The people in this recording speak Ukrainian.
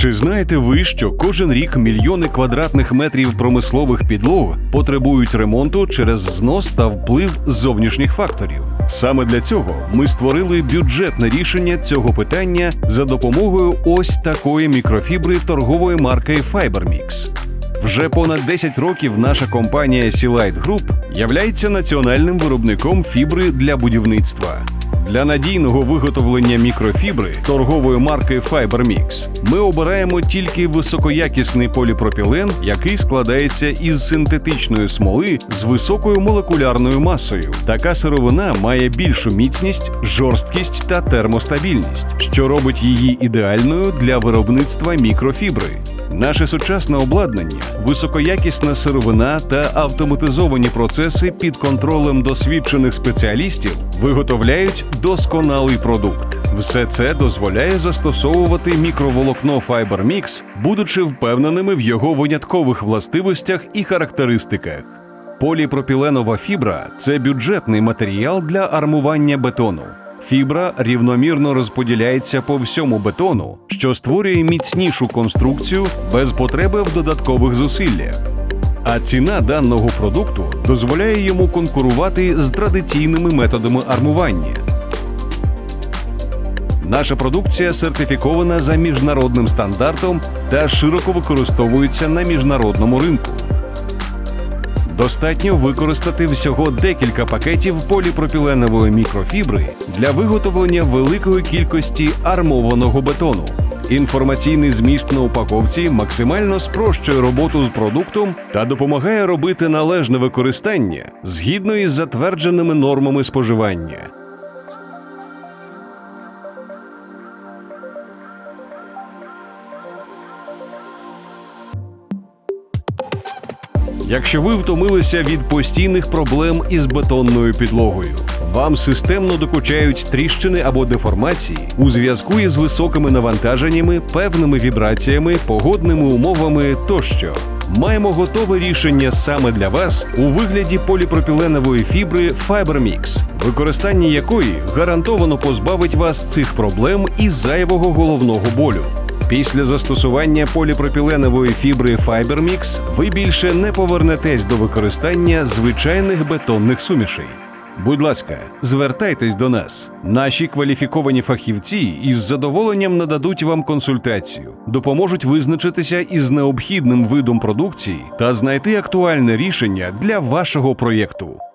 Чи знаєте ви, що кожен рік мільйони квадратних метрів промислових підлог потребують ремонту через знос та вплив зовнішніх факторів? Саме для цього ми створили бюджетне рішення цього питання за допомогою ось такої мікрофібри торгової марки FiberMix. Вже понад 10 років наша компанія Sealite Group являється національним виробником фібри для будівництва. Для надійного виготовлення мікрофібри торгової марки FiberMix ми обираємо тільки високоякісний поліпропілен, який складається із синтетичної смоли з високою молекулярною масою. Така сировина має більшу міцність, жорсткість та термостабільність, що робить її ідеальною для виробництва мікрофібри. Наше сучасне обладнання, високоякісна сировина та автоматизовані процеси під контролем досвідчених спеціалістів виготовляють досконалий продукт. Все це дозволяє застосовувати мікроволокно Fiber будучи впевненими в його виняткових властивостях і характеристиках. Поліпропіленова фібра це бюджетний матеріал для армування бетону. Фібра рівномірно розподіляється по всьому бетону, що створює міцнішу конструкцію без потреби в додаткових зусиллях. А ціна даного продукту дозволяє йому конкурувати з традиційними методами армування. Наша продукція сертифікована за міжнародним стандартом та широко використовується на міжнародному ринку. Достатньо використати всього декілька пакетів поліпропіленової мікрофібри для виготовлення великої кількості армованого бетону. Інформаційний зміст на упаковці максимально спрощує роботу з продуктом та допомагає робити належне використання згідно із затвердженими нормами споживання. Якщо ви втомилися від постійних проблем із бетонною підлогою, вам системно докучають тріщини або деформації у зв'язку із високими навантаженнями, певними вібраціями, погодними умовами тощо. Маємо готове рішення саме для вас у вигляді поліпропіленової фібри FiberMix, використання якої гарантовано позбавить вас цих проблем і зайвого головного болю. Після застосування поліпропіленової фібри FiberMix ви більше не повернетесь до використання звичайних бетонних сумішей. Будь ласка, звертайтесь до нас. Наші кваліфіковані фахівці із задоволенням нададуть вам консультацію, допоможуть визначитися із необхідним видом продукції та знайти актуальне рішення для вашого проєкту.